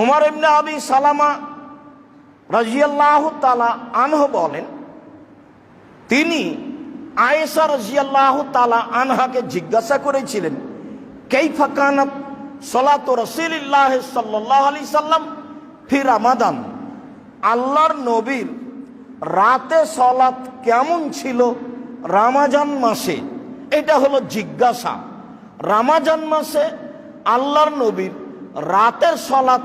ওমর ইবনে আবি সালামা রাজিয়াল্লাহ তালা আনহ বলেন, তিনি আয়েসা রাজিয়াল্লাহ তালা আনহাকে জিজ্ঞাসা করেছিলেন, কেইফা কানাত সলাত রসিল্লাহ সাল্লাহ আলি সাল্লাম ফির রামাদান? আল্লাহর নবীর রাতে সলাত কেমন ছিল রামাজান মাসে? এটা হলো জিজ্ঞাসা। রামাজান মাসে আল্লাহর নবীর রাতের সলাত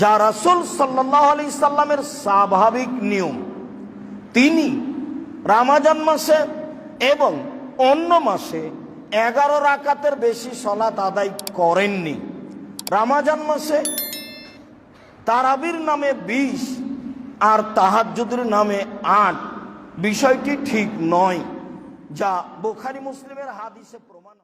যা রাসুল সাল্লাহ আলি সাল্লামের স্বাভাবিক নিয়ম। তিনি রামাজান মাসে এবং অন্য মাসে এগারো রাকাতের বেশি সলাত আদায় করেননি। রামাজান মাসে তারাবির নামে বিশ আর তাহাজ্জুদের নামে আট। বিষয়টি ঠিক নয়, যা বোখারি মুসলিমের হাদিসে প্রমাণ